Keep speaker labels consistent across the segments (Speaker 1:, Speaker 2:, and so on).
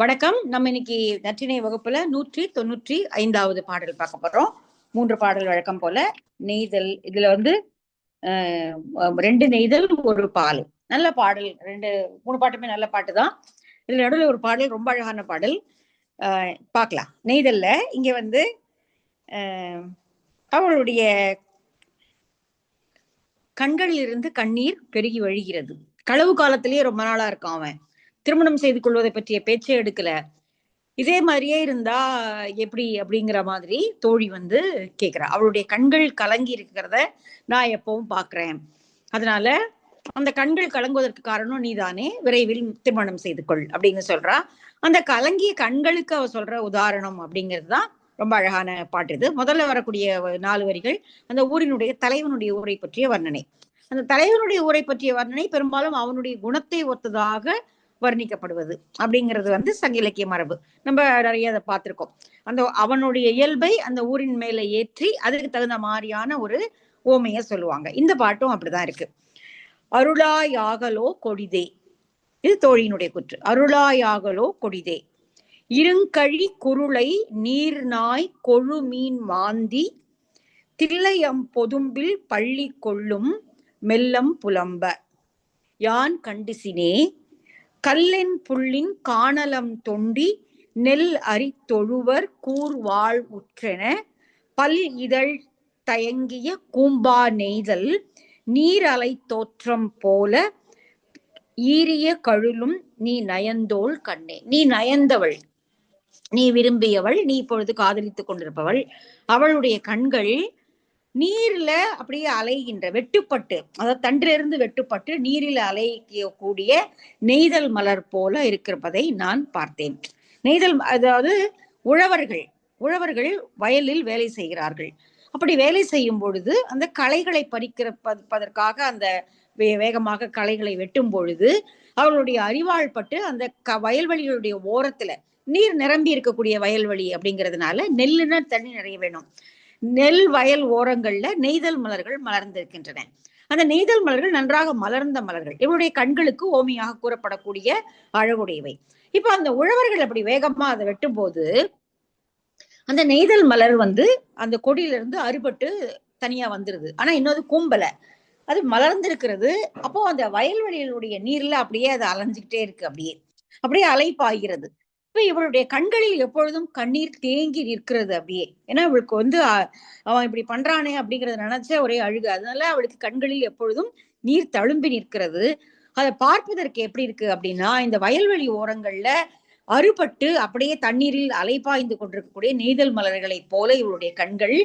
Speaker 1: வணக்கம். நம்ம இன்னைக்கு நற்றினை வகுப்புல நூற்றி தொண்ணூற்றி ஐந்தாவது பாடல் பார்க்க போறோம். மூன்று பாடல் வழக்கம் போல நெய்தல் இதுல வந்து ரெண்டு நெய்தல் ஒரு பால். நல்ல பாடல். ரெண்டு மூணு பாட்டுமே நல்ல பாட்டு தான் இதுல நடுவில் ஒரு பாடல் ரொம்ப அழகான பாடல். பார்க்கலாம். நெய்தல்ல இங்க வந்து அவளுடைய கண்களில் இருந்து கண்ணீர் பெருகி வழிகிறது. களவு காலத்திலேயே ரொம்ப நாளா இருக்கான் அவன். திருமணம் செய்து கொள்வதை பற்றிய பேச்சே எடுக்கல. இதே மாதிரியே இருந்தா எப்படி அப்படிங்கிற மாதிரி தோழி வந்து கேக்குறா. அவளுடைய கண்கள் கலங்கி இருக்கிறத நான் எப்பவும் பாக்குறேன். அதனால அந்த கண்கள் கலங்குவதற்கு காரணம் நீதானே விரைவில் திருமணம் செய்து கொள் அப்படின்னு சொல்றா. அந்த கலங்கிய கண்களுக்கு அவ சொல்ற உதாரணம் அப்படிங்கிறது தான் ரொம்ப அழகான பாட்டு இது. முதல்ல வரக்கூடிய நாலு வரிகள் அந்த ஊரினுடைய தலைவனுடைய ஊரை பற்றிய வர்ணனை. அந்த தலைவனுடைய ஊரை பற்றிய வர்ணனை பெரும்பாலும் அவனுடைய குணத்தை ஒத்ததாக வர்ணிக்கப்படுவது அப்படிங்கிறது வந்து சங்க இலக்கிய மரபு. நம்ம நிறைய அதை பார்த்துருக்கோம். அந்த அவனுடைய இயல்பை அந்த ஊரின் மேல ஏற்றி அதுக்கு தகுந்த மாதிரியான ஒரு ஓமைய சொல்லுவாங்க. இந்த பாட்டும் அப்படிதான் இருக்கு. அருளாயாகலோ கொடிதே. இது தோழியினுடைய குற்று. அருளாயாகலோ கொடிதே. இருங்கழி குருளை நீர்நாய் கொழு மீன் மாந்தி. தில்லையம் பொதும்பில் பள்ளி கொள்ளும் மெல்லம் புலம்ப. யான் கண்டிசினே கல்லின் புள்ளின் காணலம் தொண்டி நெல் அரி தொழுவர் கூர் வாழ் உற்றென பல் இதழ் தயங்கிய கூம்பா நெய்தல் நீரலை தோற்றம் போல ஈரிய கழுலும் நீ நயந்தோள் கண்ணே. நீ நயந்தவள். நீ விரும்பியவள். நீ இப்பொழுது காதலித்துக் கொண்டிருப்பவள். அவளுடைய கண்கள் நீர்ல அப்படியே அலைகின்ற வெட்டுப்பட்டு அதாவது தண்டிலிருந்து வெட்டுப்பட்டு நீரில் அலைக்கக்கூடிய நெய்தல் மலர் போல இருக்கிறதை நான் பார்த்தேன். நெய்தல் அதாவது உழவர்கள் உழவர்கள் வயலில் வேலை செய்கிறார்கள். அப்படி வேலை செய்யும் பொழுது அந்த களைகளை பறிக்கிறப்பதற்காக அந்த வே- வேகமாக களைகளை வெட்டும் பொழுது அவர்களுடைய அறிவாள் பட்டு அந்த க வயல்வெளிகளுடைய ஓரத்துல நீர் நிரம்பி இருக்கக்கூடிய வயல்வெளி அப்படிங்கிறதுனால நெல்லுன்னா தண்ணி நிறைய வேணும். நெல் வயல் ஓரங்கள்ல நெய்தல் மலர்கள் மலர்ந்திருக்கின்றன. அந்த நெய்தல் மலர்கள் நன்றாக மலர்ந்த மலர்கள். இவருடைய கண்களுக்கு ஓமையாக கூறப்படக்கூடிய அழகுடையவை. இப்ப அந்த உழவர்கள் அப்படி வேகமா அதை வெட்டும் போது அந்த நெய்தல் மலர் வந்து அந்த கொடியில இருந்து அறுபட்டு தனியா வந்துருது. ஆனா இன்னொரு கூம்பல. அது மலர்ந்திருக்கிறது. அப்போ அந்த வயல்வெளியினுடைய நீர்ல அப்படியே அது அலைஞ்சுக்கிட்டே இருக்கு அப்படியே. அப்படியே அலைப்பாகிறது இப்ப இவளுடைய கண்களில் எப்பொழுதும் கண்ணீர் தேங்கி நிற்கிறது அப்படியே. ஏன்னா இவளுக்கு வந்து அவன் இப்படி பண்றானே அப்படிங்கறத நினைச்ச ஒரே அழுகு. அதனால அவளுக்கு கண்களில் எப்பொழுதும் நீர் தழும்பி நிற்கிறது. அதை பார்ப்பதற்கு எப்படி இருக்கு அப்படின்னா இந்த வயல்வெளி ஓரங்கள்ல அறுபட்டு அப்படியே தண்ணீரில் அலைபாய்ந்து கொண்டிருக்கக்கூடிய நெய்தல் மலர்களைப் போல இவளுடைய கண்கள்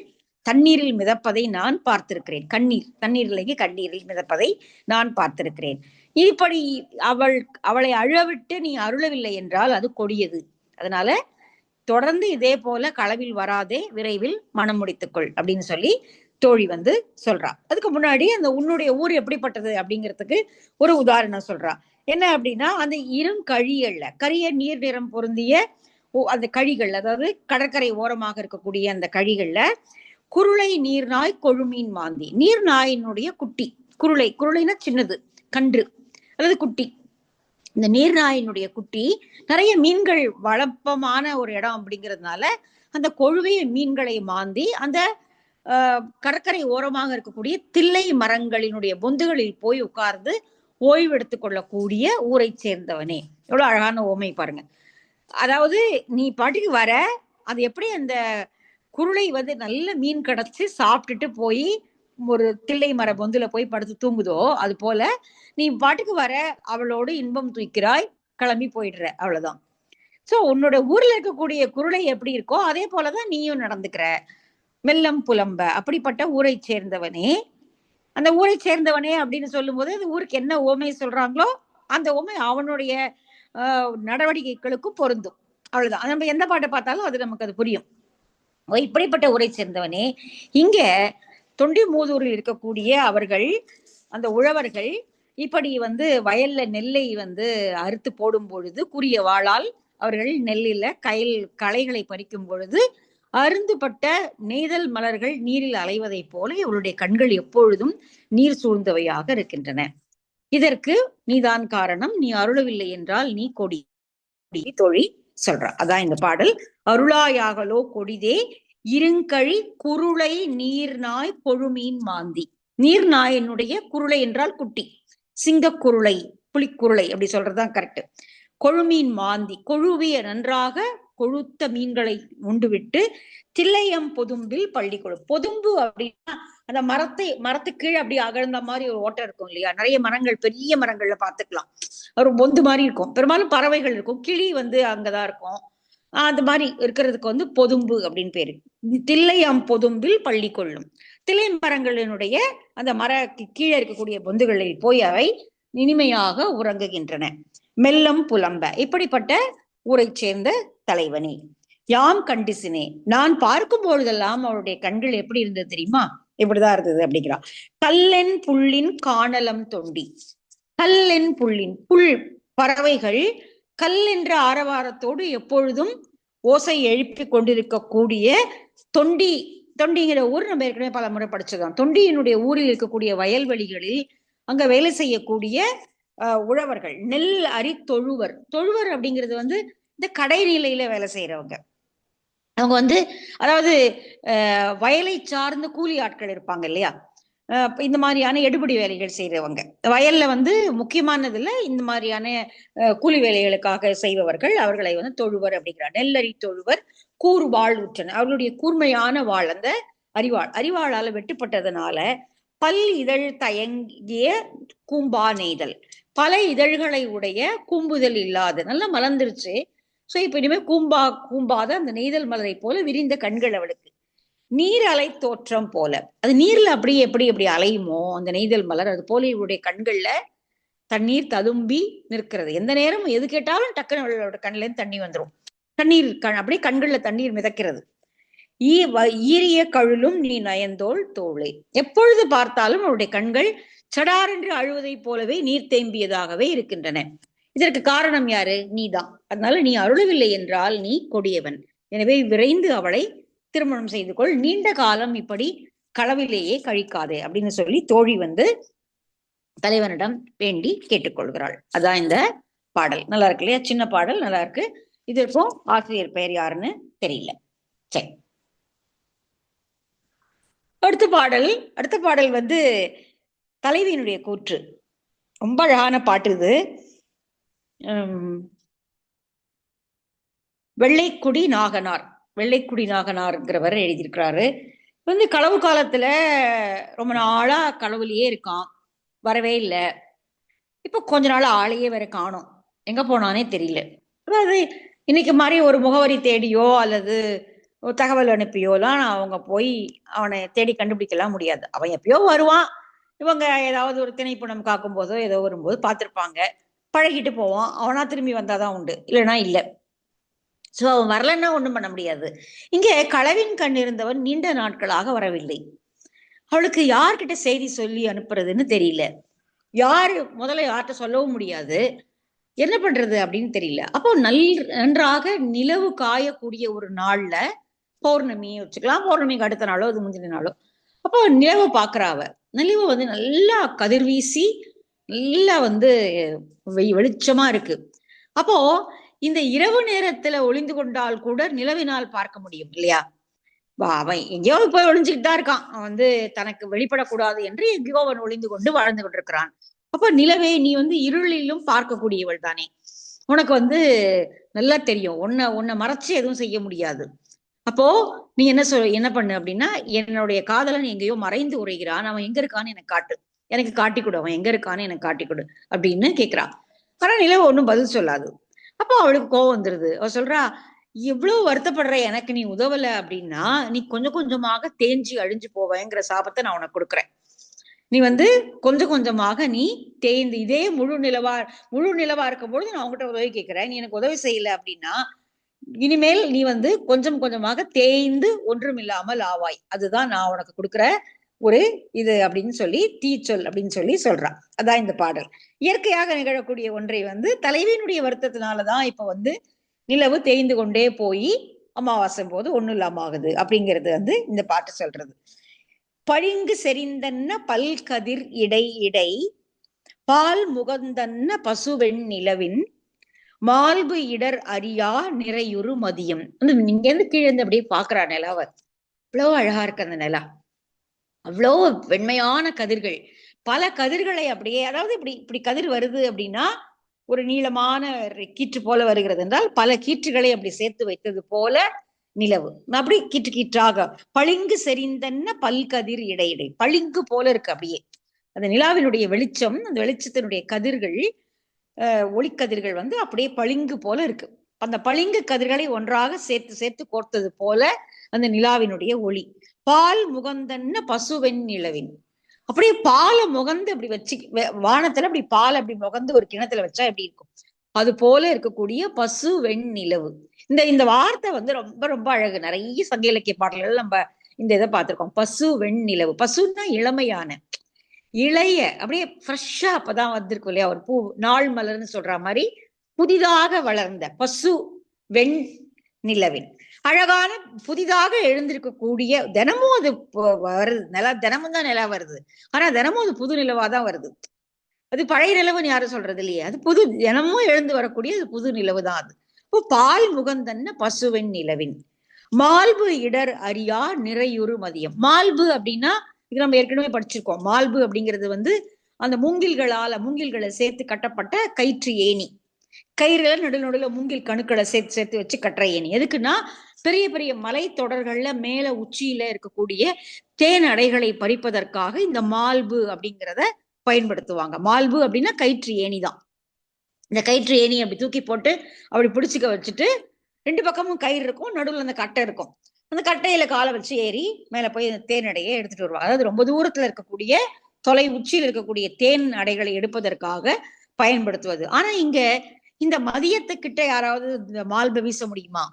Speaker 1: தண்ணீரில் மிதப்பதை நான் பார்த்திருக்கிறேன். கண்ணீர் தண்ணீரிலேயே கண்ணீரில் மிதப்பதை நான் பார்த்திருக்கிறேன். இப்படி அவள் அவளை அழவிட்டு நீ அருளவில்லை என்றால் அது கொடியது. அதனால தொடர்ந்து இதே போல களவில் வராதே விரைவில் மனம் முடித்துக்கொள் அப்படின்னு சொல்லி தோழி வந்து சொல்றா. அதுக்கு முன்னாடி அந்த உன்னுடைய ஊர் எப்படிப்பட்டது அப்படிங்கிறதுக்கு ஒரு உதாரணம் சொல்றா. என்ன அப்படின்னா அந்த இரும் கழிகள்ல கரிய நீர் நிறம் பொருந்திய ஓ- அந்த கழிகள் அதாவது கடற்கரை ஓரமாக இருக்கக்கூடிய அந்த கழிகள்ல குருளை நீர்நாய் கொழுமீன் மாந்தி நீர்நாயினுடைய குட்டி குருளை குருளைனா சின்னது கன்று. அல்லது குட்டி. இந்த நீர்நாயினுடைய குட்டி நிறைய மீன்கள் வளப்பமான ஒரு இடம் அப்படிங்கிறதுனால அந்த கொழுவை மீன்களை மாந்தி அந்த கடற்கரை ஓரமாக இருக்கக்கூடிய தில்லை மரங்களினுடைய பொந்துகளில் போய் உட்கார்ந்து ஓய்வு கொள்ளக்கூடிய ஊரை சேர்ந்தவனே. எவ்வளவு அழகான ஓமை பாருங்க. அதாவது நீ பாட்டுக்கு வர அது எப்படி அந்த குருளை வந்து நல்ல மீன் கிடச்சி சாப்பிட்டுட்டு போய் ஒரு தில்லை மர பொந்துல போய் படுத்து தூங்குதோ அது போல நீ பாட்டுக்கு வர அவளோடு இன்பம் தூக்கிறாய் கிளம்பி போயிடுற அவ்வளவுதான். சோ உன்னோட ஊர்ல இருக்கக்கூடிய குருளை எப்படி இருக்கோ அதே போலதான் நீயும் நடந்துக்கிற. மெல்லம் புலம்ப அப்படிப்பட்ட ஊரை சேர்ந்தவனே. அந்த ஊரை சேர்ந்தவனே அப்படின்னு சொல்லும்போது அந்த ஊருக்கு என்ன ஓமை சொல்றாங்களோ அந்த ஓமை அவனுடைய நடவடிக்கைகளுக்கும் பொருந்தும். அவ்வளவுதான். நம்ம எந்த பாட்டை பார்த்தாலும் அது நமக்கு அது புரியும். இப்படிப்பட்ட ஊரை சேர்ந்தவனே. இங்க தொண்டி மூதூரில் இருக்கக்கூடிய அவர்கள் அந்த உழவர்கள் இப்படி வந்து வயல்ல நெல்லை வந்து அறுத்து போடும் பொழுது கூறிய வாழால் அவர்கள் நெல்லில கயல் களைகளை பறிக்கும் பொழுது அருந்துபட்ட நெய்தல் மலர்கள் நீரில் அலைவதைப் போல இவருடைய கண்கள் எப்பொழுதும் நீர் சூழ்ந்தவையாக இருக்கின்றன. இதற்கு நீதான் காரணம் நீ அருளவில்லை என்றால் நீ கொடி கொடி சொல்ற சொல்றா. அதான் இந்த பாடல். அருளாயாகலோ கொடிதே இருங்கழி குருளை நீர்நாய் பொழுமீன் மாந்தி. நீர்நாயினுடைய குருளை என்றால் குட்டி. சிங்கக்குருளை புலிக்குருளை அப்படி சொல்றதுதான் கரெக்ட் கொழுமீன் மாந்தி கொழுவிய நன்றாக கொழுத்த மீன்களை உண்டுவிட்டு தில்லையம் பொதும்பில் பள்ளி கொழு பொதும்பு அப்படின்னா அந்த மரத்தை மரத்துக்கு கீழே அப்படி அகழ்ந்த மாதிரி ஒரு ஓட்டம் இருக்கும் இல்லையா? நிறைய மரங்கள் பெரிய மரங்கள்ல பாத்துக்கலாம் ஒரு பொந்து மாதிரி இருக்கும். பெரும்பாலும் பறவைகள் இருக்கும். கிளி வந்து அங்கதான் இருக்கும். அந்த மாதிரி இருக்கிறதுக்கு வந்து பொதும்பு அப்படின்னு பேரு. தில்லையம் பொதும்பில் பள்ளி கொள்ளும். தில்லை மரங்களினுடைய அந்த மர கீழே இருக்கக்கூடிய பொந்துகளில் போய் அவை இனிமையாக உறங்குகின்றன. மெல்லம் புலம்ப. இப்படிப்பட்ட ஊரை சேர்ந்த தலைவனே. யாம் கண்டிசினே. நான் பார்க்கும் பொழுதெல்லாம் அவருடைய கண்கள் எப்படி இருந்தது தெரியுமா? இப்படிதான் இருந்தது அப்படிங்கிறா. கல்லென் புள்ளின் காணலம் தொண்டி. கல்லென் புள்ளின் புல் பறவைகள் கல் என்ற ஆரவாரத்தோடு எப்பொழுதும் ஓசை எழுப்பி கொண்டிருக்கக்கூடிய தொண்டி தொண்டிங்கிற ஊர் நம்ம ஏற்கனவே பல முறை படிச்சதான் தொண்டியினுடைய ஊரில் இருக்கக்கூடிய வயல்வெளிகளில் அங்க வேலை செய்யக்கூடிய உழவர்கள் நெல் அரி தொழுவர். தொழுவர் அப்படிங்கிறது வந்து இந்த கடைநிலையில வேலை செய்யறவங்க அவங்க வந்து அதாவது வயலை சார்ந்த கூலி ஆட்கள் இருப்பாங்க இல்லையா? இந்த மாதிரியான எடுபடி வேலைகள் செய்கிறவங்க வயல்ல வந்து முக்கியமானதுல இந்த மாதிரியான கூலி வேலைகளுக்காக செய்பவர்கள் அவர்களை வந்து தொழுவர் அப்படிங்கிறார். நெல்லரி தொழுவர் கூறு வாழ் உற்றனர் அவர்களுடைய கூர்மையான வாழ் அந்த அறிவாள். அறிவாளால வெட்டுப்பட்டதுனால பல் இதழ் தயங்கிய கூம்பா நெய்தல். பல இதழ்களை உடைய கூம்புதல் இல்லாத நல்லா மலர்ந்துருச்சு. சோ இப்ப இனிமே கூம்பா கூம்பாத அந்த நெய்தல் மலரை போல விரிந்த கண்கள் அவளுக்கு. நீர் அலை தோற்றம் போல. அது நீர்ல அப்படி எப்படி எப்படி அலையுமோ அந்த நெய்தல் மலர் அது போல இவருடைய கண்கள்ல தண்ணீர் ததும்பி நிற்கிறது. எந்த நேரமும் எது கேட்டாலும் டக்குனு அவளோட கண்ல இருந்து தண்ணி வந்துடும் தண்ணீர் கண் அப்படியே கண்கள்ல தண்ணீர் மிதக்கிறது. ஈ ஈரிய கழுலும் நீ நயந்தோள் தோளே. எப்பொழுது பார்த்தாலும் அவருடைய கண்கள் சடாரென்று அழுவதை போலவே நீர் தேம்பியதாகவே இருக்கின்றன. இதற்கு காரணம் யாரு? நீதான். அதனால நீ அருளவில்லை என்றால் நீ கொடியவன். எனவே விரைந்து அவளை திருமணம் செய்து கொள். நீண்ட காலம் இப்படி களவிலேயே கழிக்காதே அப்படின்னு சொல்லி தோழி வந்து தலைவனிடம் வேண்டி கேட்டுக்கொள்கிறாள். அதான் இந்த பாடல். நல்லா இருக்கு இல்லையா? சின்ன பாடல் நல்லா இருக்கு. இதற்கும் ஆசிரியர் பெயர் யாருன்னு தெரியல. சரி. அடுத்த பாடல். அடுத்த பாடல் வந்து தலைவியினுடைய கூற்று. ரொம்ப அழகான பாட்டு இது. வெள்ளைக்குடி நாகனார். வெள்ளைக்குடி நாகனார்ங்கிறவர் எழுதியிருக்கிறாரு. வந்து களவு காலத்துல ரொம்ப நாளா களவுலயே இருக்கான். வரவே இல்லை. இப்போ கொஞ்ச நாள் ஆளையே வேற காணும். எங்க போனானே தெரியல. அதாவது இன்னைக்கு மாதிரி ஒரு முகவரி தேடியோ அல்லது தகவல் அனுப்பியோலாம் அவங்க போய் அவனை தேடி கண்டுபிடிக்கலாம் முடியாது. அவன் எப்பயோ வருவான். இவங்க ஏதாவது ஒரு திணைப்பணம் காக்கும் போதோ ஏதோ வரும்போது பார்த்துருப்பாங்க. பழகிட்டு போவான். அவனா திரும்பி வந்தாதான் உண்டு. இல்லைன்னா இல்லை. சோ அவன் வரலன்னா ஒன்றும் பண்ண முடியாது. இங்கே களவின் கண் இருந்தவன் நீண்ட நாட்களாக வரவில்லை. அவளுக்கு யார்கிட்ட செய்தி சொல்லி அனுப்புறதுன்னு தெரியல. யாரு முதல்ல யார்கிட்ட சொல்லவும் முடியாது. என்ன பண்றது அப்படின்னு தெரியல. அப்போ நல் நன்றாக நிலவு காயக்கூடிய ஒரு நாள்ல பௌர்ணமி வச்சுக்கலாம். பௌர்ணமிக்கு அடுத்த நாளோ அது முந்தின நாளோ. அப்போ நிலவை பார்க்குறாவ நிலவு வந்து நல்லா கதிர்வீசி நல்லா வந்து வெளிச்சமா இருக்கு. அப்போ இந்த இரவு நேரத்துல ஒளிந்து கொண்டால் கூட நிலவினால் பார்க்க முடியும் இல்லையா? அவன் எங்கேயோ போய் ஒளிஞ்சுக்கிட்டு தான் இருக்கான். அவன் வந்து தனக்கு வெளிப்படக்கூடாது என்று எங்கேயோ அவன் ஒளிந்து கொண்டு வாழ்ந்து கொண்டிருக்கிறான். அப்ப நிலவே நீ வந்து இருளிலும் பார்க்கக்கூடியவள் தானே. உனக்கு வந்து நல்லா தெரியும். உன்னை உன்னை மறைச்சு எதுவும் செய்ய முடியாது. அப்போ நீ என்ன சொல் என்ன பண்ணு அப்படின்னா என்னுடைய காதலன் எங்கேயோ மறைந்து உரைகிறான் அவன் எங்க இருக்கான்னு எனக்கு காட்டு. எனக்கு காட்டி கொடு. அவன் எங்க இருக்கான்னு எனக்கு காட்டி கொடு அப்படின்னு கேக்குறான் ஆனா நிலவு ஒன்றும் பதில் சொல்லாது. அப்போ அவளுக்கு கோவம் வந்துருது. அவ சொல்றா எவ்வளவு வருத்தப்படுற எனக்கு நீ உதவல அப்படின்னா நீ கொஞ்சம் கொஞ்சமாக தேஞ்சி அழிஞ்சு போவேங்கிற சாபத்தை நான் உனக்கு கொடுக்குறேன். நீ வந்து கொஞ்சம் கொஞ்சமாக நீ தேய்ந்து இதே முழு நிலவா முழு நிலவா இருக்கும் பொழுது நான் உங்ககிட்ட உதவி கேட்கிறேன். நீ எனக்கு உதவி செய்யல அப்படின்னா இனிமேல் நீ வந்து கொஞ்சம் கொஞ்சமாக தேய்ந்து ஒன்றும் இல்லாமல் ஆவாய். அதுதான் நான் உனக்கு கொடுக்குற ஒரு இது அப்படின்னு சொல்லி தீச்சொல் அப்படின்னு சொல்லி சொல்றான். அதான் இந்த பாடல். இயற்கையாக நிகழக்கூடிய ஒன்றை வந்து தலைவியினுடைய வருத்தத்தினாலதான் இப்ப வந்து நிலவு தேய்ந்து கொண்டே போய் அமாவாசை போது ஒண்ணும் இல்லாம ஆகுது அப்படிங்கிறது வந்து இந்த பாட்டு சொல்றது. பழிங்கு செறிந்தன்ன பல்கதிர் இடை இடை பால் முகந்தன்ன பசுவெண் நிலவின் மால்பு இடர் அறியா நிறையுறு மதியம். இங்க இருந்து கீழே இருந்து அப்படியே பாக்குறா நிலாவை. இவ்வளவு அழகா இருக்கு அந்த நிலா. அவ்வளோ வெண்மையான கதிர்கள். பல கதிர்களை அப்படியே அதாவது இப்படி இப்படி கதிர் வருது அப்படின்னா ஒரு நீளமான கீற்று போல வருகிறது என்றால் பல கீற்றுகளை அப்படி சேர்த்து வைத்தது போல நிலவு. அப்படி கீற்று கீற்றாக பளிங்கு செறிந்தன்ன பல்கதிர் இடையிடை. பளிங்கு போல இருக்கு அப்படியே. அந்த நிலாவினுடைய வெளிச்சம் அந்த வெளிச்சத்தினுடைய கதிர்கள் ஒளிக்கதிர்கள் வந்து அப்படியே பளிங்கு போல இருக்கு. அந்த பளிங்கு கதிர்களை ஒன்றாக சேர்த்து சேர்த்து கோர்த்தது போல அந்த நிலாவினுடைய ஒளி. பால் முகந்தன்ன பசுவெண் நிலவின். அப்படியே பாலை முகந்து அப்படி வச்சு வானத்துல அப்படி பால் அப்படி முகந்து ஒரு கிணத்துல வச்சா எப்படி இருக்கும்? அது போல இருக்கக்கூடிய பசு வெண் நிலவு. இந்த இந்த வார்த்தை வந்து ரொம்ப ரொம்ப அழகு. நிறைய சங்க இலக்கிய பாடல்கள் நம்ம இந்த இதை பார்த்திருக்கோம். பசு வெண் நிலவு. பசுன்னா இளமையான. இளைய அப்படியே ஃப்ரெஷ்ஷா அப்பதான் வந்திருக்கும் இல்லையா? ஒரு பூ நாள் மலர்னு சொல்ற மாதிரி புதிதாக வளர்ந்த பசு வெண் நிலவின். அழகான புதிதாக எழுந்திருக்கக்கூடிய தினமும் அது வருது. நிலா தினமும் தான் நிலா வருது. ஆனா தினமும் அது புது நிலவா தான் வருது. அது பழைய நிலவுன்னு யாரும் சொல்றது இல்லையே. அது புது தினமும் எழுந்து வரக்கூடிய அது புது நிலவு தான் அது. இப்போ பால் முகந்தன்ன பசுவின் நிலவின். மால்பு இடர் அறியா நிறையுறு மதியம். மால்பு அப்படின்னா இது நம்ம ஏற்கனவே படிச்சிருக்கோம். மால்பு அப்படிங்கிறது வந்து அந்த மூங்கில்களால மூங்கில்களை சேர்த்து கட்டப்பட்ட கயிற்று ஏணி. கயிறுல நடுநடுல மூங்கில் கணுக்களை சேர்த்து சேர்த்து வச்சு கட்டுற ஏணி. எதுக்குன்னா பெரிய பெரிய மலை தொடர்கள்ல மேல உச்சியில இருக்கக்கூடிய தேன் அடைகளை பறிப்பதற்காக இந்த மால்பு அப்படிங்கிறத பயன்படுத்துவாங்க. மால்பு அப்படின்னா கயிற்று ஏணி தான். இந்த கயிற்று ஏணி அப்படி தூக்கி போட்டு அப்படி பிடிச்சிக்க வச்சுட்டு ரெண்டு பக்கமும் கயிறு இருக்கும் நடுவில் அந்த கட்டை இருக்கும். அந்த கட்டையில காலை வச்சு ஏறி மேல போய் தேன் அடையை எடுத்துட்டு வருவாங்க. அதாவது ரொம்ப தூரத்துல இருக்கக்கூடிய தொலை உச்சியில் இருக்கக்கூடிய தேன் அடைகளை எடுப்பதற்காக பயன்படுத்துவது. ஆனா இங்க இந்த மதியத்துக்கிட்ட யாராவது இந்த மால்பு வீச முடியுமா?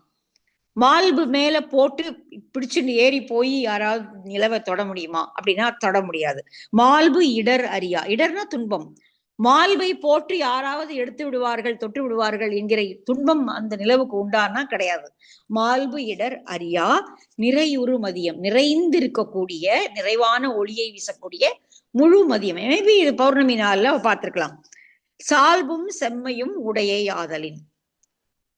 Speaker 1: மால்பு மேல போட்டு பிடிச்சுட்டு ஏறி போய் யாராவது நிலவை தொட முடியுமா? அப்படின்னா தொட முடியாது. மால்பு இடர் அறியா. இடர்னா துன்பம். மால்பை போட்டு யாராவது எடுத்து விடுவார்கள் தொட்டு விடுவார்கள் என்கிற துன்பம் அந்த நிலவுக்கு உண்டானா கிடையாது. மால்பு இடர் அறியா நிறையுறு மதியம். நிறைந்து இருக்கக்கூடிய நிறைவான ஒளியை வீசக்கூடிய முழு மதியம். மேபி இது பௌர்ணமி நாள்ல பார்த்திருக்கலாம். சால்பும் செம்மையும் உடையை ஆதலின்.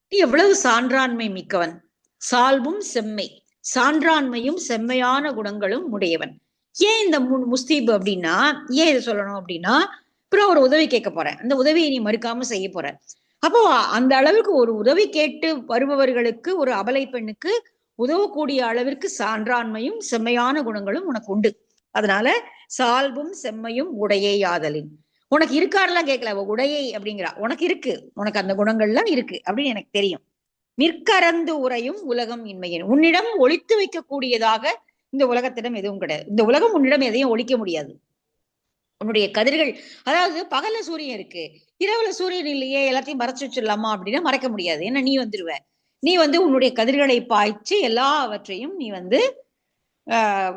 Speaker 1: எவ்வளவு சான்றாண்மை மிக்கவன். சால்பும் செம்மை சான்றாண்மையும் செம்மையான குணங்களும் உடையவன். ஏன் இந்த முஸ்தீப் அப்படின்னா ஏன் இதை சொல்லணும் அப்படின்னா அப்புறம் ஒரு உதவி கேட்க போறேன் அந்த உதவியை நீ மறுக்காம செய்ய போற அப்போ அந்த அளவுக்கு ஒரு உதவி கேட்டு வருபவர்களுக்கு ஒரு அபலை பெண்ணுக்கு உதவக்கூடிய அளவிற்கு சான்றாண்மையும் செம்மையான குணங்களும் உனக்கு உண்டு. அதனால சால்பும் செம்மையும் உடையை ஆதலின். உனக்கு இருக்காருலாம் கேட்கல உடையை அப்படிங்கிறா. உனக்கு இருக்கு. உனக்கு அந்த குணங்கள்லாம் இருக்கு அப்படின்னு எனக்கு தெரியும். நிற்கறந்து உரையும் உலகம் இன்மையின் உன்னிடம் ஒழித்து வைக்கக்கூடியதாக இந்த உலகத்திடம் எதுவும் கிடையாது. இந்த உலகம் உன்னிடம் எதையும் ஒழிக்க முடியாது. உன்னுடைய கதிர்கள் அதாவது பகல்ல சூரியன் இருக்கு. இரவுல சூரியன் இல்லையே எல்லாத்தையும் மறைச்சு வச்சிடலாமா அப்படின்னா மறைக்க முடியாது. ஏன்னா நீ வந்துருவ. நீ வந்து உன்னுடைய கதிர்களை பாய்ச்சி எல்லாவற்றையும் நீ வந்து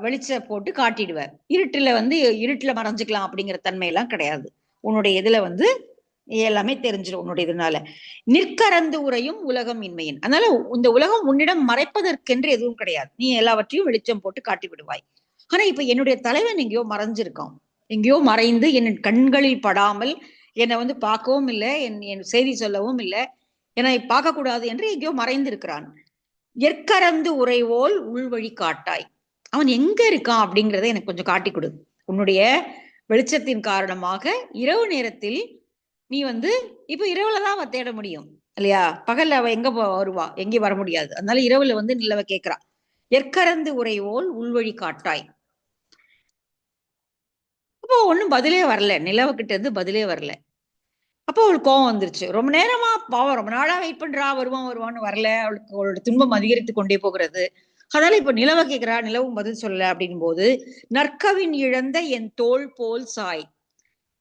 Speaker 1: வெளிச்ச போட்டு காட்டிடுவ. இருட்டுல வந்து இருட்டுல மறைஞ்சுக்கலாம் அப்படிங்கிற தன்மை எல்லாம் கிடையாது. உன்னுடைய இதுல வந்து எல்லாமே தெரிஞ்சிடும் உன்னுடைய இதனால. நிற்கறந்து உரையும் உலகம் இன்மையின் அதனால இந்த உலகம் உன்னிடம் மறைப்பதற்கென்று எதுவும் கிடையாது. நீ எல்லாவற்றையும் வெளிச்சம் போட்டு காட்டி விடுவாய். ஆனா இப்ப என்னுடைய தலைவன் எங்கேயோ மறைஞ்சிருக்கான். எங்கேயோ மறைந்து என் கண்களில் படாமல் என்னை வந்து பார்க்கவும் இல்லை என் என் செய்தி சொல்லவும் இல்லை. என்னை பார்க்கக்கூடாது என்று எங்கேயோ மறைந்து இருக்கிறான் எற்கறந்து உரைவோல் உள்வழி காட்டாய். அவன் எங்க இருக்கான் அப்படிங்கிறத எனக்கு கொஞ்சம் காட்டி கொடு. உன்னுடைய வெளிச்சத்தின் காரணமாக இரவு நேரத்தில் நீ வந்து இப்ப இரவுல தான் அவ தேட முடியும் இல்லையா? பகல்ல அவ எங்க வருவா? எங்கேயும் வர முடியாது. அதனால இரவுல வந்து நிலவ கேட்கிறா எற்கரந்து உரைவோல் உள்வழி காட்டாய். அப்போ ஒண்ணும் பதிலே வரல. நிலவுகிட்ட இருந்து பதிலே வரல. அப்போ அவளுக்கு கோவம் வந்துருச்சு. ரொம்ப நேரமா பாவம். ரொம்ப நாளா வெயிட் பண்றா. வருவான் வருவான்னு வரல. அவளுக்கு அவளோட துன்பம் அதிகரித்து கொண்டே போகிறது. அதனால இப்ப நிலவ கேட்கிறா நிலவும் பதில் சொல்லல அப்படின் போது நற்கவின் இழந்த என் தோல் போல் சாய்.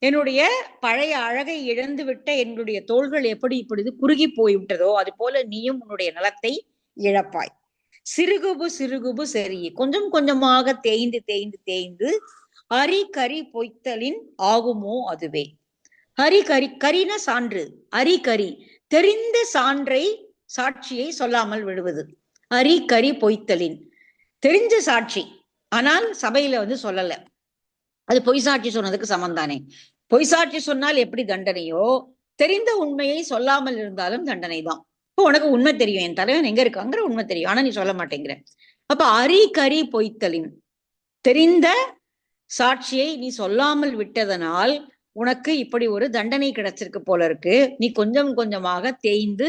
Speaker 1: என்னுடைய பழைய அழகை இழந்து விட்ட என்னுடைய தோள்கள் எப்படி இப்பொழுது குறுகி போய்விட்டதோ அது போல நீயும் உன்னுடைய நலத்தை இழப்பாய். சிறுகுபு சிறுகுபு சரி கொஞ்சம் கொஞ்சமாக தேய்ந்து தேய்ந்து தேய்ந்து அரி கரி பொய்த்தலின் ஆகுமோ அதுவே. ஹரி கரி கரின சான்று. அரி கரி. தெரிந்த சான்றை சாட்சியை சொல்லாமல் விடுவது. அரி கரி பொய்த்தலின். தெரிஞ்ச சாட்சி. ஆனால் சபையில வந்து சொல்லலை. அது பொய் சாட்சி சொன்னதுக்கு சமந்தானே பொய் சாட்சி சொன்னால் எப்படி தண்டனையோ? தெரிந்த உண்மையை சொல்லாமல் இருந்தாலும் தண்டனை தான் இப்போ உனக்கு உண்மை தெரியும். என் தலைவன் எங்க இருக்காங்கிற உண்மை தெரியும். ஆனா நீ சொல்ல மாட்டேங்கிற. அப்ப அரி கரி பொய்த்தலின். தெரிந்த சாட்சியை நீ சொல்லாமல் விட்டதனால் உனக்கு இப்படி ஒரு தண்டனை கிடைச்சிருக்கு போல இருக்கு. நீ கொஞ்சம் கொஞ்சமாக தேய்ந்து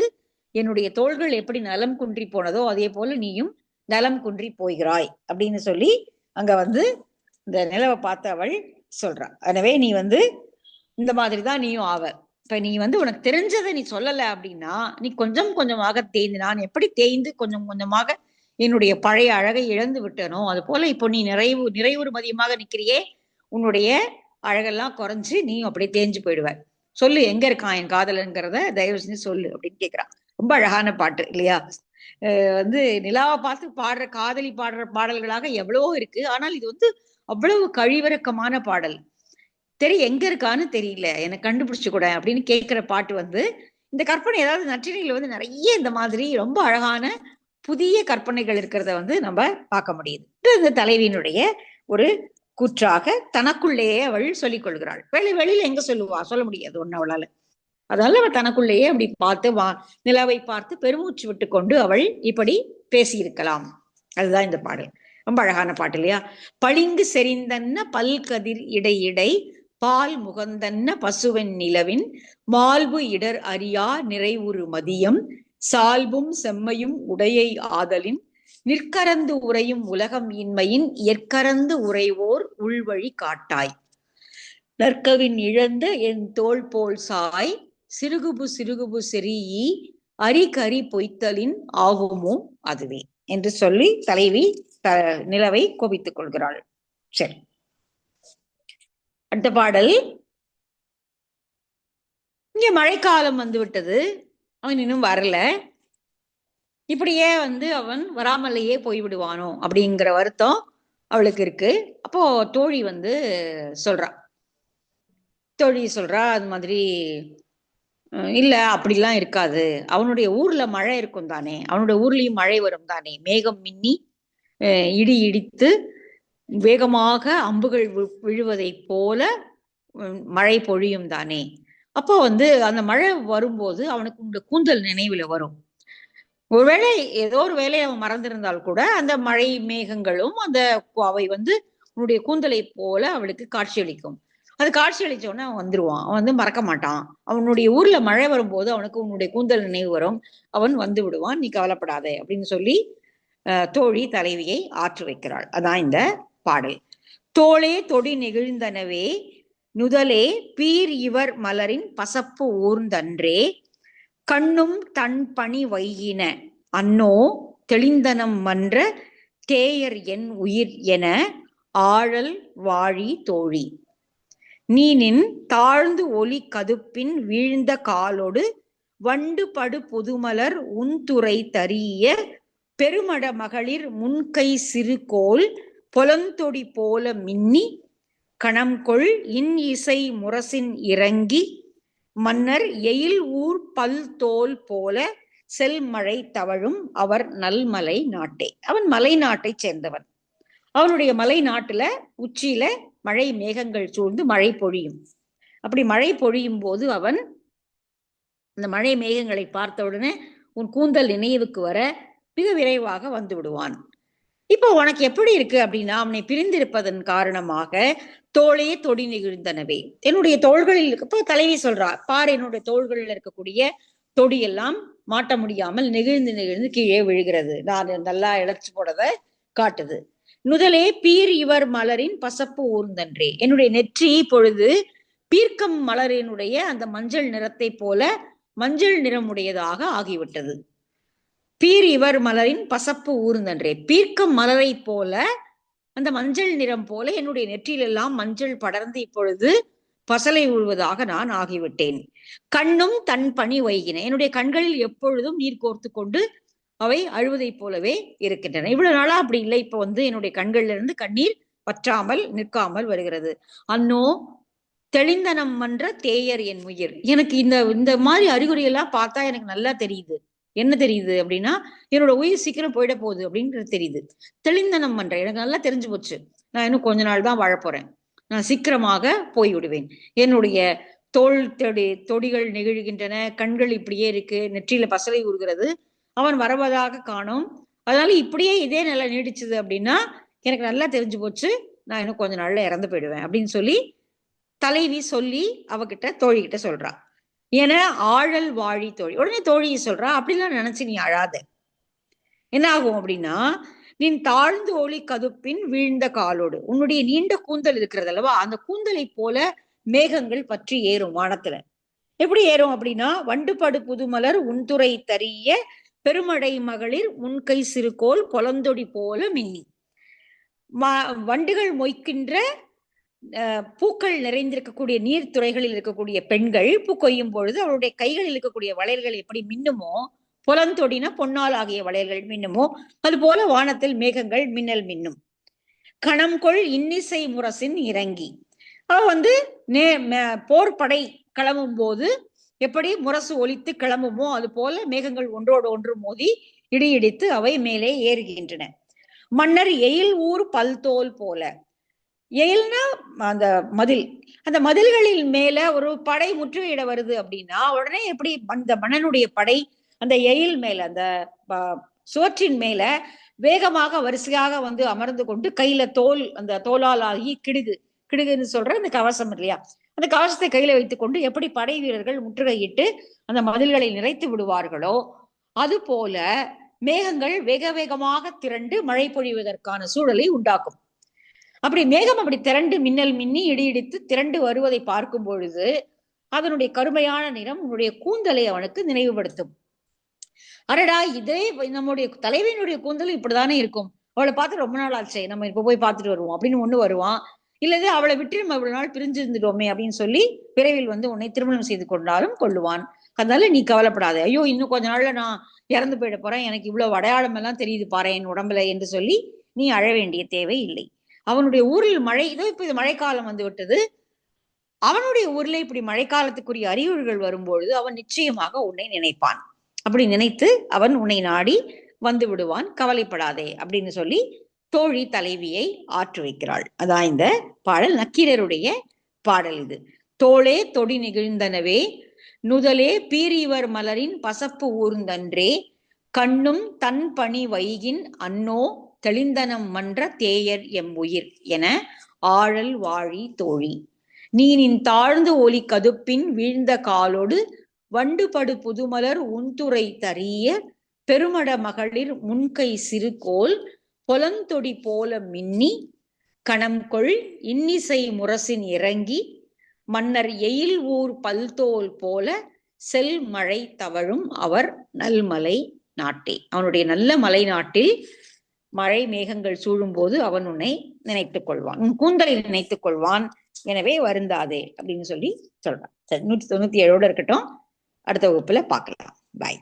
Speaker 1: என்னுடைய தோள்கள் எப்படி நலம் குன்றி போனதோ அதே போல நீயும் நலம் குன்றி போகிறாய் அப்படின்னு சொல்லி அங்க வந்து இந்த நிலவை பார்த்து அவள் சொல்றா. எனவே நீ வந்து இந்த மாதிரி தான் நீயும் ஆவ. இப்ப நீ வந்து உனக்கு தெரிஞ்சதை நீ சொல்லல அப்படின்னா நீ கொஞ்சம் கொஞ்சமாக தேய்ந்து நான் எப்படி தேய்ந்து கொஞ்சம் கொஞ்சமாக என்னுடைய பழைய அழகை இழந்து விட்டனோ அது போல இப்போ நீ நிறைவு நிறைவுறு மதியமாக நிக்கிறியே உன்னுடைய அழகெல்லாம் குறைஞ்சு நீயும் அப்படியே தேஞ்சு போயிடுவ. சொல்லு எங்க இருக்கான் என் காதலங்கிறத தயவு செஞ்சு சொல்லு அப்படின்னு கேக்குறான் ரொம்ப அழகான பாட்டு இல்லையா? வந்து நிலாவை பார்த்து பாடுற காதலி பாடுற பாடல்களாக எவ்வளவோ இருக்கு. ஆனால் இது வந்து அவ்வளவு கழிவிறக்கமான பாடல். தெரிய எங்க இருக்கான்னு தெரியல. எனக்கு கண்டுபிடிச்சு கூட அப்படின்னு கேட்கிற பாட்டு வந்து இந்த கற்பனை ஏதாவது நற்றினையில வந்து நிறைய இந்த மாதிரி ரொம்ப அழகான புதிய கற்பனைகள் இருக்கிறத வந்து நம்ம பார்க்க முடியுது. இந்த தலைவியினுடைய ஒரு கூற்றாக தனக்குள்ளேயே அவள் சொல்லிக் கொள்கிறாள். வெளி வெளியில எங்க சொல்லுவா? சொல்ல முடியாது ஒன்னு அவளால. அதனால அவள் தனக்குள்ளேயே அப்படி பார்த்து வா நிலவை பார்த்து பெருமூச்சு விட்டு கொண்டு அவள் இப்படி பேசியிருக்கலாம். அதுதான் இந்த பாடல். ரொம்ப அழகான பாட்டு இல்லையா? பளிங்கு செறிந்தன்ன பல்கதிர் இடையிடை பால் முகந்தன்ன பசுவன் நிலவின் மால்பு இடர் அறியா நிறைவுறு மதியம் சால்பும் செம்மையும் உடையை ஆதலின் நிற்கரந்து உரையும் உலகம் இன்மையின் எற்கரந்து உரைவோர் உள்வழி காட்டாய். நற்கவின் இழந்த என் தோள் போல் சாய் சிறுகுபு சிறுகுபு செறியி அரிகரி பொய்த்தலின் ஆகுமோ அதுவே? என்று சொல்லி தலைவி நிலவை கோபித்துக் கொள்கிறாள். சரி. அடுத்த பாடல். இங்க மழைக்காலம் வந்து விட்டது அவன் இன்னும் வரல. இப்படியே வந்து அவன் வராமலேயே போய்விடுவானோ அப்படிங்கிற வருத்தம் அவளுக்கு இருக்கு. அப்போ தோழி வந்து சொல்றா. தோழி சொல்றா அது மாதிரி இல்லை இல்ல அப்படிலாம் இருக்காது. அவனுடைய ஊர்ல மழை இருக்கும் தானே. அவனுடைய ஊர்லயும் மழை வரும் தானே. மேகம் மின்னி இடி இடித்து வேகமாக அம்புகள் விழுவதைப் போல மழை பொழியும் தானே. அப்போ வந்து அந்த மழை வரும்போது அவனுக்கு இந்த கூந்தல் நினைவுல வரும். ஒருவேளை ஏதோ ஒரு வேலையை அவன் மறந்திருந்தால் கூட அந்த மழை மேகங்களும் அந்த அவை வந்து உன்னுடைய கூந்தலை போல அவளுக்கு காட்சியளிக்கும். அது காட்சியளிச்ச உடனே அவன் வந்துருவான். அவன் வந்து மறக்க மாட்டான். அவனுடைய ஊர்ல மழை வரும்போது அவனுக்கு உன்னுடைய கூந்தல் நினைவு வரும். அவன் வந்து விடுவான். நீ கவலைப்படாதே அப்படின்னு சொல்லி தோழி தலைவியை ஆற்று வைக்கிறாள். அதான் இந்த பாடல். தோளே தொடி நெகிழ்ந்தனவே நுதலே பீர் இவர் மலரின் பசப்பு ஊர்ந்தன்றே கண்ணும் தன் பணி வையின அன்னோ தெளிந்தனம் மன்ற தேயர் என் உயிர் என ஆழல் வாழி தோழி. நீனின் தாழ்ந்து ஒலி கதுப்பின் வீழ்ந்த காலோடு வண்டு படு புதுமலர் உன்துறை தரிய பெருமட மகளிர் முன்கை சிறுகோல் பொலந்தொடி போல மின்னி கணம்கொள் இன் இசை முரசின் இறங்கி மன்னர் எயில் ஊர் பல் தோல் போல செல்மழை தவழும் அவர் நல்மலை நாட்டே. அவன் மலை நாட்டைச் சேர்ந்தவன். அவனுடைய மலை நாட்டுல உச்சியில மழை மேகங்கள் சூழ்ந்து மழை பொழியும். அப்படி மழை பொழியும் போது அவன் அந்த மழை மேகங்களை பார்த்த உடனே உன் கூந்தல் நினைவுக்கு வர மிக விரைவாக வந்து விடுவான். இப்போ உனக்கு எப்படி இருக்கு அப்படின்னா அவனை பிரிந்திருப்பதன் காரணமாக தோளே தொடி நெகிழ்ந்தனவே. என்னுடைய தோள்களில் இப்போ தலைவி சொல்றா பார் என்னுடைய தோள்களில் இருக்கக்கூடிய தொடியெல்லாம் மாட்ட முடியாமல் நெகிழ்ந்து நெகிழ்ந்து கீழே விழுகிறது. நான் நல்லா இழைச்சு போடத காட்டுது. நுதலே பீர் இவர் மலரின் பசப்பு ஊர்ந்தன்றே. என்னுடைய நெற்றி பொழுது பீர்க்கம் மலரினுடைய அந்த மஞ்சள் நிறத்தை போல மஞ்சள் நிறமுடையதாக ஆகிவிட்டது. பீர் இவர் மலரின் பசப்பு ஊர்ந்தன்றே. பீர்க்கம் மலரை போல அந்த மஞ்சள் நிறம் போல என்னுடைய நெற்றியிலெல்லாம் மஞ்சள் படர்ந்து இப்பொழுது பசலை உழுவதாக நான் ஆகிவிட்டேன். கண்ணும் தன் பணி வைகின. என்னுடைய கண்களில் எப்பொழுதும் நீர் கோர்த்து கொண்டு அவை அழுவதைப் போலவே இருக்கின்றன. இவ்வளவு நாளா அப்படி இல்லை. இப்ப வந்து என்னுடைய கண்கள்ல இருந்து கண்ணீர் பற்றாமல் நிற்காமல் வருகிறது. அன்னோ தெளிந்தனம் மன்ற தேயர் என் உயிர். எனக்கு இந்த இந்த மாதிரி அறிகுறி எல்லாம் பார்த்தா எனக்கு நல்லா தெரியுது. என்ன தெரியுது அப்படின்னா என்னோட உயிர் சீக்கிரம் போயிட போகுது அப்படின்றது தெரியுது. தெளிந்தனம் மன்ற எனக்கு நல்லா தெரிஞ்சு போச்சு. நான் இன்னும் கொஞ்ச நாள் தான் வாழப் போறேன். நான் சீக்கிரமாக போய் விடுவேன் என்னுடைய தோல் தொடி தொடிகள் நெகிழ்கின்றன. கண்கள் இப்படியே இருக்கு. நெற்றியில பசலை உருகிறது அவன் வரவதாக காணும். அதனால இப்படியே இதே நிலை நீடிச்சது அப்படின்னா எனக்கு நல்லா தெரிஞ்சு போச்சு. நான் இன்னும் கொஞ்ச நாள்ல இறந்து போயிடுவேன் அப்படின்னு சொல்லி தலைவி சொல்லி அவகிட்ட தோழிகிட்ட சொல்றா. என ஆழல் வாழி தோழி. உடனே தோழியை சொல்றா அப்படிலாம் நினைச்சு நீ அழாத. என்ன ஆகும் அப்படின்னா நீ தாழ்ந்து ஒளி கதுப்பின் வீழ்ந்த காலோடு. உன்னுடைய நீண்ட கூந்தல் இருக்கிறது அல்லவா? அந்த கூந்தலை போல மேகங்கள் பற்றி ஏறும் வானத்துல. எப்படி ஏறும் அப்படின்னா வண்டுபடு புதுமலர் உன்துறை தரிய பெருமடை மகளிர் முன்கை சிறுகோல் கொலந்தொடி போல மின்னி. வண்டுகள் மொய்க்கின்ற பூக்கள் நிறைந்திருக்கக்கூடிய நீர்த்துறைகளில் இருக்கக்கூடிய பெண்கள் பூ கொய்யும் பொழுது அவருடைய கைகளில் இருக்கக்கூடிய வளையல்கள் எப்படி மின்னுமோ புலந்தொடின பொன்னால் ஆகிய வளையல்கள் மின்னுமோ அது போல வானத்தில் மேகங்கள் மின்னல் மின்னும். கணம்கொள் இன்னிசை முரசின் இறங்கி. அவ வந்து நே போர் படை கிளம்பும் போது எப்படி முரசு ஒலித்து கிளம்புமோ அது போல மேகங்கள் ஒன்றோடு ஒன்று மோதி இடியிடித்து அவை மேலே ஏறுகின்றன. மன்னர் எயில் ஊர் பல்தோல் போல. எயில்னா அந்த மதில். அந்த மதில்களின் மேல ஒரு படை முற்றுகையிட வருது அப்படின்னா உடனே எப்படி அந்த மன்னனுடைய படை அந்த எயில் மேல அந்த சுவற்றின் மேல வேகமாக வரிசையாக வந்து அமர்ந்து கொண்டு கையில தோல் அந்த தோலால் ஆகி கிடுகு கிடுகுன்னு சொல்ற அந்த கவசம் இல்லையா? அந்த கவசத்தை கையில வைத்துக்கொண்டு எப்படி படை வீரர்கள் முற்றுகையிட்டு அந்த மதில்களை நிறைத்து விடுவார்களோ அது போல மேகங்கள் வேக வேகமாக திரண்டு மழை பொழிவதற்கான சூழலை உண்டாக்கும். அப்படி மேகம் அப்படி திரண்டு மின்னல் மின்னி இடி இடித்து திரண்டு வருவதை பார்க்கும் பொழுது அதனுடைய கருமையான நிறம் உன்னுடைய கூந்தலை அவனுக்கு நினைவுபடுத்தும். அரடா இதே நம்முடைய தலைவனுடைய கூந்தல் இப்படிதானே இருக்கும். அவளை பார்த்து ரொம்ப நாள் ஆச்சு நம்ம இப்ப போய் பார்த்துட்டு வருவோம் அப்படின்னு ஒண்ணு வருவான். இல்லது அவளை விட்டு நம்ம இவ்வளவு நாள் பிரிஞ்சு இருந்துட்டோமே அப்படின்னு சொல்லி விரைவில் வந்து உன்னை திருமணம் செய்து கொண்டாலும் கொள்ளுவான். அதனால நீ கவலைப்படாத. ஐயோ இன்னும் கொஞ்ச நாள்ல நான் இறந்து போயிட போறேன். எனக்கு இவ்வளவு அடையாளம் எல்லாம் தெரியுது பாரு என் உடம்புல என்று சொல்லி நீ அழ வேண்டிய தேவை இல்லை. அவனுடைய ஊரில் மழை இதோ இப்ப இது மழைக்காலம் வந்து விட்டது. அவனுடைய ஊர்ல இப்படி மழைக்காலத்துக்குரிய அறிகுறிகள் வரும்பொழுது அவன் நிச்சயமாக உன்னை நினைப்பான். அப்படி நினைத்து அவன் உன்னை நாடி வந்து விடுவான். கவலைப்படாதே அப்படின்னு சொல்லி தோழி தலைவியை ஆற்று வைக்கிறாள். அதான் இந்த பாடல் நக்கீரருடைய பாடல் இது. தோளே தொடி நிகழ்ந்தனவே நுதலே பீரிவர் மலரின் பசப்பு ஊர்ந்தன்றே கண்ணும் தன் பணி வைகின் அன்னோ தெளிந்தனம் மன்ற தேயர் எம் உயிர் என ஆழல் வாழி தோழி. நீ நின் தாழ்ந்து ஒலி கதுப்பின் வீழ்ந்த காலோடு வண்டுபடு புதுமலர் உன்துறை தறிய பெருமட மகளிர் முன்கை சிறுகோல் பொலந்தொடி போல மின்னி கணம்கொள் இன்னிசை முரசின் இறங்கி மன்னர் எயில் ஊர் பல்தோல் போல செல் மழை தவழும் அவர் நல்மலை நாட்டே. அவனுடைய நல்ல மலை நாட்டில் மழை மேகங்கள் சூழும் போது அவன் உன்னை நினைத்துக் கொள்வான். உன் கூந்தலை நினைத்துக் கொள்வான். எனவே வருந்தாதே அப்படின்னு சொல்லி சொல்றான். சரி நூற்றி தொண்ணூத்தி ஏழோட இருக்கட்டும். அடுத்த வகுப்புல பார்க்கலாம். பாய்